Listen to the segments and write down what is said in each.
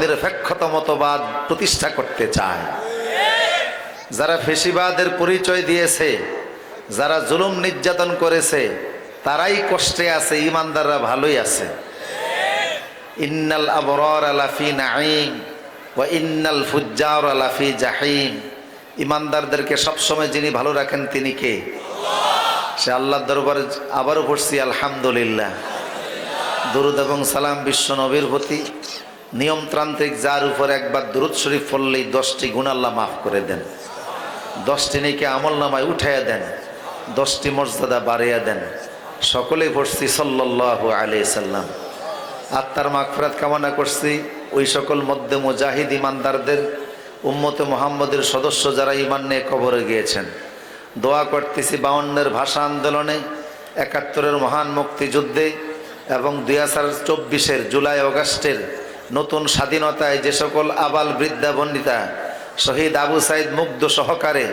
নিরপেক্ষতা মতবাদ প্রতিষ্ঠা করতে চায়। যারা ফেসিবাদের পরিচয় দিয়েছে, যারা জুলুম নির্যাতন করেছে, তারাই কষ্টে আছে, ইমানদাররা ভালোই আছে। ইন্নাল আবরার আলাফি নাঈম ওয়া ইন্নাল ফুজ্জার আলাফি জাহিম। ইমানদারদেরকে সবসময় যিনি ভালো রাখেন তিনি কে? সে আল্লাহর দরবার আবারও পড়ছি, আলহামদুলিল্লাহ। দরুদ এবং সালাম বিশ্ব নবীর প্রতি। নিয়মতান্ত্রিক যার উপর একবার দরুদ শরীফ পড়লেই দশটি গুণ আল্লাহ মাফ করে দেন। দশটি নেকে আমল নামায় উঠাইয়া দেন। দশটি মর্যাদা বাড়াইয়া দেন। সকলেই পড়ছি সাল্লাহ আলি সাল্লাম। আত্মার মাগফরাত কামনা করছি। ওই সকল মধ্যে মুজাহিদ ইমানদারদের, উম্মতে মোহাম্মদের সদস্য যারা ইমান নিয়ে কবরে গিয়েছেন। দোয়া করতেছি বাউন্নের ভাষা আন্দোলনে, একাত্তরের মহান মুক্তিযুদ্ধে এবং দুই হাজার চব্বিশের জুলাই অগাস্টের নতুন স্বাধীনতায় যে সকল আবাল বৃদ্ধা বন্দিতা, শহীদ আবু সাইদ মুগ্ধ সহকারে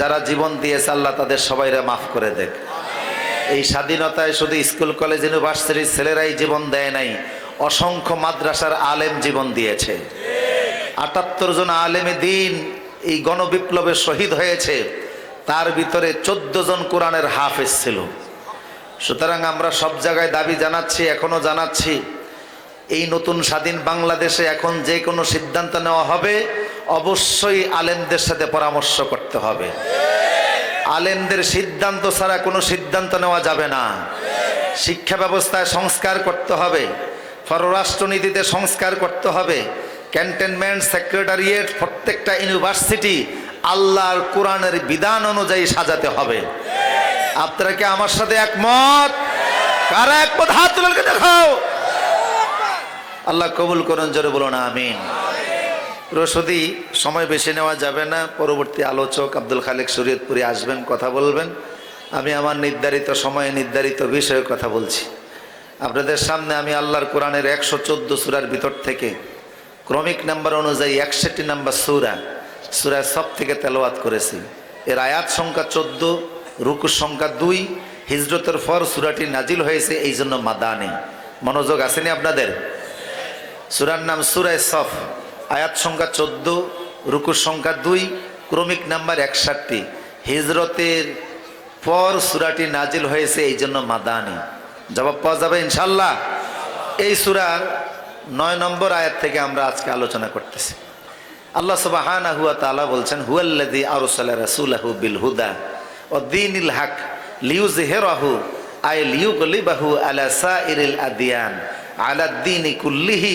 যারা জীবন দিয়েছে, আল্লাহ তাদের সবাইরা মাফ করে দেখ এই স্বাধীনতায় শুধু স্কুল, কলেজ, ইউনিভার্সিটির ছেলেরাই জীবন দেয় নাই, অসংখ্য মাদ্রাসার আলেম জীবন দিয়েছে। আটাত্তর জন আলেমে দিন এই গণবিপ্লবে শহীদ হয়েছে, তার ভিতরে চোদ্দ জন কোরআনের হাফেজ ছিল। সুতরাং আমরা সব জায়গায় দাবি জানাচ্ছি এখনও জানাচ্ছি এই নতুন স্বাধীন বাংলাদেশে এখন যে কোনো সিদ্ধান্ত নেওয়া হবে, অবশ্যই আলেমদের সাথে পরামর্শ করতে হবে। আলেমদের সিদ্ধান্ত ছাড়া কোনো সিদ্ধান্ত নেওয়া যাবে না। শিক্ষা ব্যবস্থায় সংস্কার করতে হবে, পররাষ্ট্রনীতিতে সংস্কার করতে হবে, ক্যান্টনমেন্ট সেক্রেটারিয়েট প্রত্যেকটা ইউনিভার্সিটি আল্লাহর কোরআনের বিধান অনুযায়ী সাজাতে হবে। আপনারা কি আমার সাথে একমত? কারা একমত? হাত তুলে দেখাও আল্লাহ কবুল করুন, জোরে বলুন, আমিন। রসদি সময় বেশি নেওয়া যাবে না। পরবর্তী আলোচক আব্দুল খালেক শরীয়তপুরি আসবেন, কথা বলবেন। আমি আমার নির্ধারিত সময়ে নির্ধারিত বিষয়ে কথা বলছি। আপনাদের সামনে আমি আল্লাহর কোরআনের একশো চোদ্দ সুরার ভিতর থেকে ক্রমিক নাম্বার অনুযায়ী একষট্টি নাম্বার সুরা সুরায় সব থেকে তেলোয়াত করেছি। এর আয়াত সংখ্যা চোদ্দ, রুকুর সংখ্যা দুই, হিজরতের পর সুরাটি নাজিল হয়েছে এই জন্য মাদানি। মনোযোগ আসেনি আপনাদের? সুরার নাম সুরায় সফ, আয়াত সংখ্যা চোদ্দ, রুকুর সংখ্যা দুই, ক্রমিক নাম্বার একষট্টি। হিজরতের পর সুরাটি নাজিল হয়েছে এই জন্য মাদানি। জবাব পাওয়া যাবে ইনশাল্লাহ এই সুরার নয় নম্বর আয়াত থেকে আমরা আজকে আলোচনা করতেছি। আল্লাহ সুবাহানা হুয়া তালা বলছেন হুয়াল্লাদি আরসাল্লাহ রাসুলাহু বিল হুদা ও দিন ইল হক লিউজ হেরাহু আই লিউ গলিবাহু আলা সাইরিল আদিয়ান আলা দিন কুল্লিহি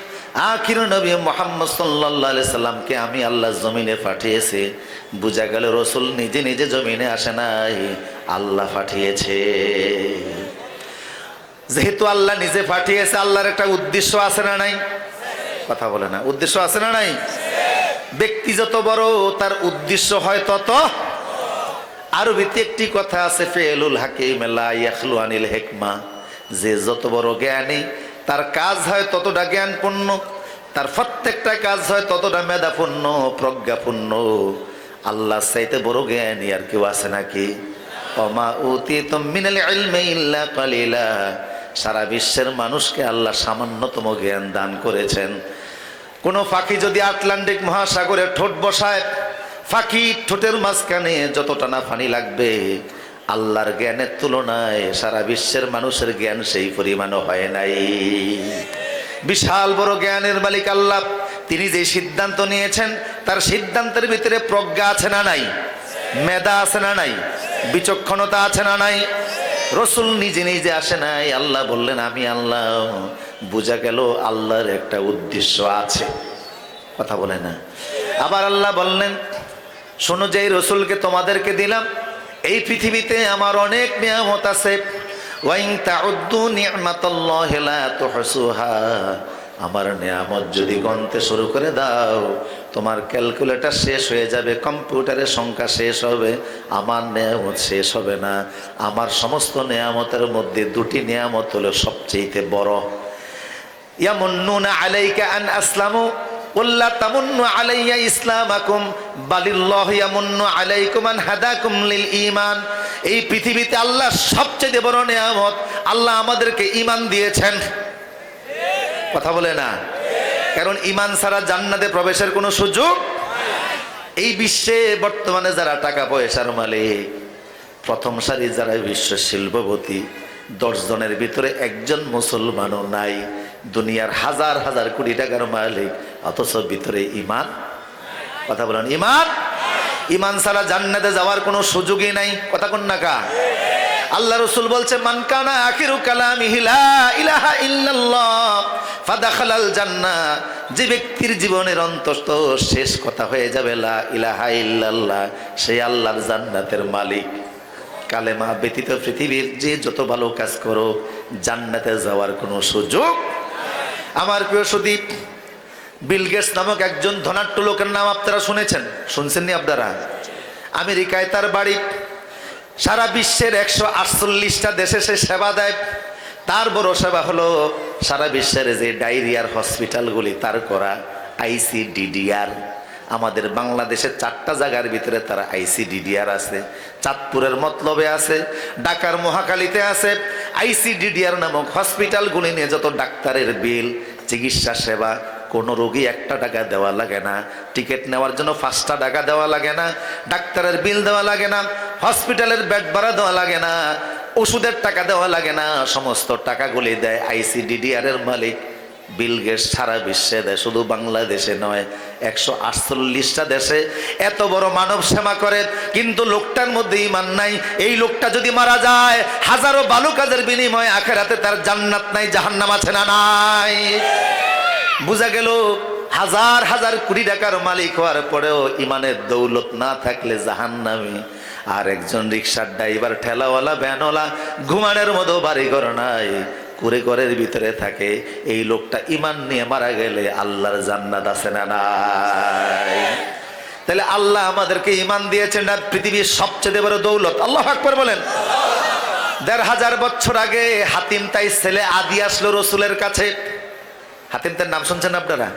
আখির নবী মোহাম্মদ সাল্লাহ সাল্লামকে আমি আল্লাহ জমিনে পাঠিয়েছে। বোঝা গেল রসুল নিজে নিজে জমিনে আসে নাই, আল্লাহ পাঠিয়েছে। যেহেতু আল্লাহ নিজে পাঠিয়েছে, আল্লাহর একটা উদ্দেশ্য আছে না নাই? কথা বলে না। উদ্দেশ্য আছে না নাই? ব্যক্তি যত বড়, তার উদ্দেশ্য হয় তত আরবিতে একটি কথা আছে, ফেলুল হাকিম আনিল হেকমা। যে যত বড় জ্ঞানী তার কাজ হয় ততটা জ্ঞানপূর্ণ, তার প্রত্যেকটা কাজ হয় ততটা মেধাপূর্ণ, প্রজ্ঞাপূর্ণ। আল্লাহ চাইতে বড় জ্ঞানী আর কেউ আছে নাকি? সারা বিশ্বের মানুষকে আল্লাহ সামান্যতম জ্ঞান দান করেছেন। কোনো ফাঁকি যদি আটলান্টিক মহাসাগরে ঠোঁট বসায়, ফাঁকি ঠোঁটের মাঝখানে যতটা না ফানি লাগবে আল্লাহর জ্ঞানের তুলনায় সারা বিশ্বের মানুষের জ্ঞান সেই পরিমাণও হয় নাই। বিশাল বড় জ্ঞানের মালিক আল্লাহ, তিনি যে সিদ্ধান্ত নিয়েছেন, তার সিদ্ধান্তের ভিতরে প্রজ্ঞা আছে না নাই? মেধা আছে না নাই? বিচক্ষণতা আছে না নাই? রসুল নিজে নিজে আসে নাই, আল্লাহ বললেন, আমি আল্লাহ, বোঝা গেল আল্লাহর একটা উদ্দেশ্য আছে। কথা বলে না। আবার আল্লাহ বললেন, শোনো যে রসুলকে তোমাদেরকে দিলাম এই পৃথিবীতে আমার অনেক নিয়ামত আছে। আমার নিয়ামত যদি গনতে শুরু করে দাও, তোমার ক্যালকুলেটর শেষ হয়ে যাবে, কম্পিউটারের সংখ্যা শেষ হবে, আমার নেয়ামত শেষ হবে না। আমার সমস্ত নেয়ামতের মধ্যে দুটি নিয়ামত হলো সবচেয়ে বড়। ইয়ামুন্নুনা আলাইকা আন আসলামু। উল্লা তামুন্নু আলাইয়া ইসলামাকুম বালিল্লাহ ইয়ামুন্নু আলাইকুম আন হাদাকুম লিল ঈমান এই পৃথিবীতে আল্লাহ সবচেয়ে বড় নিয়ামত আল্লাহ আমাদেরকে ঈমান দিয়েছেন। কথা বলে না? কারণ ঈমান ছাড়া জান্নাতে প্রবেশের কোনো সুযোগ এই বিশ্বে বর্তমানে যারা টাকা পয়সার মালিক, প্রথম সারি যারা বিশ্ব শিল্পপতি দশজনের ভিতরে একজন মুসলমানও নাই। দুনিয়ার হাজার হাজার কোটি টাকার মালিক অথচ ভিতরে ইমান কথা বলেন ইমান ইমান ছাড়া জান্নাতে যাওয়ার কোনো সুযোগই নাই। কথা কোন নাকা আল্লাহ রসুল বলছে মানকানা আখিরু কালামিহি লা ইলাহা ইল্লাল্লাহ, ফাদাখালাল জান্নাহ যে ব্যক্তির জীবনের অন্তস্থ শেষ কথা হয়ে যাবে, লা ইলাহা ইল্লাল্লাহ সেই আল্লাহর জান্নাতের মালিক। কালেমা ব্যতীত পৃথিবীর যে যত ভালো কাজ করো, জান্নাতে যাওয়ার কোনো সুযোগ আমার প্রিয় সুদীপ বিল গেটস নামক একজন ধনাট্য লোকের নাম আপনারা শুনেছেন। শুনছেননি আপনারা? আমেরিকায় তার বাড়ি, সারা বিশ্বের একশো আটচল্লিশটা দেশে সে সেবা দেয়। তার বড় সেবা হলো সারা বিশ্বের যে ডায়রিয়ার হসপিটালগুলি, তার করা আইসিডিডিআর। আমাদের বাংলাদেশের চারটা জায়গার ভিতরে তারা আইসিডিডিআর আছে, চাঁদপুরের মতলবে আছে, ঢাকার মহাকালীতে আছে। আইসিডিডিআর নামক হসপিটালগুলি নিয়ে যত ডাক্তারের বিল, চিকিৎসা সেবা কোনো রোগী একটা টাকা দেওয়া লাগে না। টিকিট নেওয়ার জন্য পাঁচটা টাকা দেওয়া লাগে না। ডাক্তারের বিল দেওয়া লাগে না। হসপিটালের বেড ভাড়া দেওয়া লাগে না। ওষুধের টাকা দেওয়া লাগে না। সমস্ত টাকাগুলি দেয় আইসিডিডিআর এর মালিক। বিল গেটস সারা বিশ্বে দেয়। শুধু বাংলাদেশে নয়, একশো আটচল্লিশটা দেশে। এত বড় মানব সেবা করে, কিন্তু লোকটার মধ্যে ইমান নাই। এই লোকটা যদি মারা যায়, হাজারো বালু কাজের বিনিময়ে আখেরাতে তার জান্নাত নাই, জাহান্নাম আছে না নাই? বোঝা গেল, হাজার হাজার কোটি টাকার মালিক হওয়ার পরেও ইমানের দৌলত না থাকলে জাহান্নামি। আর একজন রিক্সার ড্রাইভার, ঠেলাওয়ালা, ভ্যানওয়ালা, ঘুমানোর মতো বাড়ি ঘর নাই, কুড়ে ঘরের ভিতরে থাকে। এই লোকটা ইমান নিয়ে মারা গেলে আল্লাহর জান্নাত আছে না তাহলে আল্লাহ আমাদেরকে ইমান দিয়েছেন না পৃথিবীর সবচেয়ে বড় দৌলত। আল্লাহ আকবর বলেন। দেড় হাজার বছর আগে হাতিম তাই ছেলে আদি আসলো রসুলের কাছে। হাতিম তাইর নাম শুনছেন আপনারা?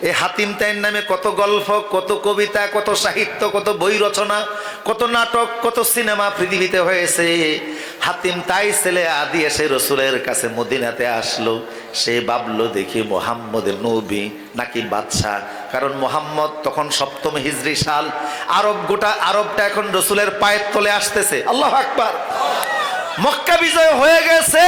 এই হাতিম তাইন নামে কত গল্প, কত কবিতা, কত সাহিত্য, কত বই রচনা, কত নাটক, কত সিনেমা পৃথিবীতে হয়েছে। হাতিম তাই ছেলে আদি এসে রসুলের কাছে মদিনাতে আসলো। সে ভাবলো, দেখি মোহাম্মদের নবী নাকি বাদশাহ। কারণ মোহাম্মদ তখন সপ্তম হিজরি সাল। আরব, গোটা আরবটা এখন রসুলের পায়ের তলে আসতেছে। আল্লাহ আকবার। মক্কা বিজয় হয়ে গেছে।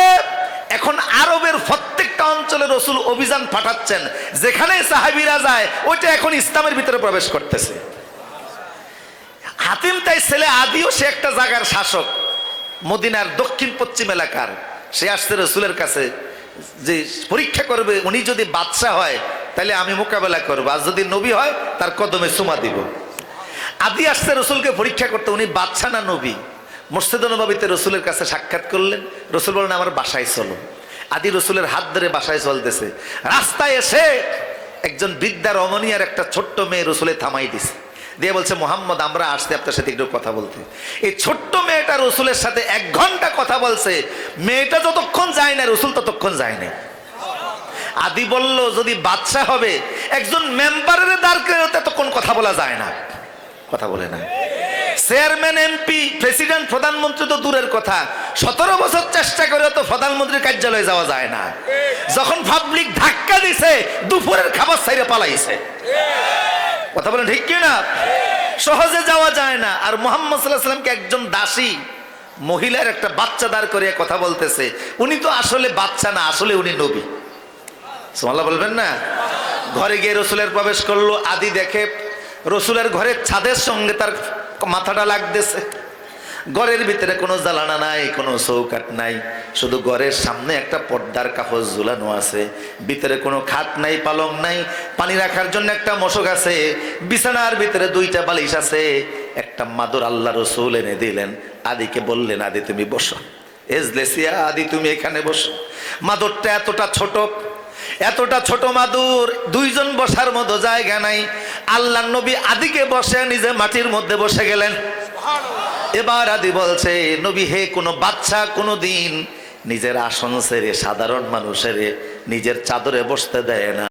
এখন আরবের প্রত্যেকটা অঞ্চলে রসুল অভিযান পাঠাচ্ছেন। যেখানে সাহাবিরা যায়, ওইটা এখন ইসলামের ভিতরে প্রবেশ করতেছে। হাতিম তাই ছেলে আদিও সে একটা জায়গার শাসক, মদিনার দক্ষিণ পশ্চিম এলাকার। সে আসছে রসুলের কাছে যে পরীক্ষা করবে, উনি যদি বাদশাহ হয়, তাহলে আমি মোকাবেলা করব। আর যদি নবী হয়, তার কদমে সুমা দিব। আদি আসছে রসুলকে পরীক্ষা করতে, উনি বাদশাহ না নবী? মসজিদ নবাবিতে রসুলের কাছে সাক্ষাৎ করলেন। রসুল বলেন আমার বাসায় চলো। আদি রসুলের হাত ধরে বাসায় চলতেছে। রাস্তায় এসে একজন বৃদ্ধা রমণী আর একটা ছোট্ট মেয়ে রসুলে থামাই দিছে। দিয়ে বলছে, মোহাম্মদ, আমরা আসতে আপনার সাথে একটু কথা বলতে। এই ছোট্ট মেয়েটা রসুলের সাথে এক ঘণ্টা কথা বলছে। মেয়েটা যতক্ষণ যায় না, রসুল ততক্ষণ যায় না। আদি বলল, যদি বাচ্চা হবে, একজন মেম্বারের দাঁড় করে ততক্ষণ কথা বলা যায় না। কথা বলে না চেয়ারম্যান, এমপি, প্রেসিডেন্ট, প্রধানমন্ত্রী তো দূরের কথা। সতেরো বছর চেষ্টা করে তো প্রধানমন্ত্রীর কার্যালয়ে যাওয়া যায় না। যখন পাবলিক ধাক্কা দিছে, দুপুরের খাবার সাইরে পালাইছে। কথা বলেন ঠিক কি না সহজে যাওয়া যায় না। আর মোহাম্মদ সাল্লাহ সাল্লামকে একজন দাসী মহিলার একটা বাচ্চা দাঁড় করে কথা বলতেছে। উনি তো আসলে বাচ্চা না, আসলে উনি নবী। সোমাল্লাহ বলবেন না? ঘরে গিয়ে রসুলের প্রবেশ করল, আদি দেখে রসুলের ঘরের ছাদের সঙ্গে তার মাথাটা লাগতেছে। ঘরের ভিতরে কোনো জ্বালানা নাই, কোনো চৌকাট নাই। শুধু ঘরের সামনে একটা পর্দার কাপড় ঝুলানো আছে। ভিতরে কোনো খাট নাই, পালং নাই। পানি রাখার জন্য একটা মশক আছে। বিছানার ভিতরে দুইটা বালিশ আছে। একটা মাদুর আল্লাহ রসুল এনে দিলেন। আদিকে বললেন, আদি, তুমি বসো। এজলেসিয়া, আদি, তুমি এখানে বসো। মাদুরটা এতটা ছোট এতটা ছোট মাদুর, দুইজন বসার মতো জায়গা নাই। আল্লাহ নবী আদিকে বসে নিজে মাটির মধ্যে বসে গেলেন। এবার আদি বলছে নবী হে কোনো বাচ্চা কোনো দিন নিজের আসন সেরে সাধারণ মানুষের নিজের চাদরে বসতে দেয় না।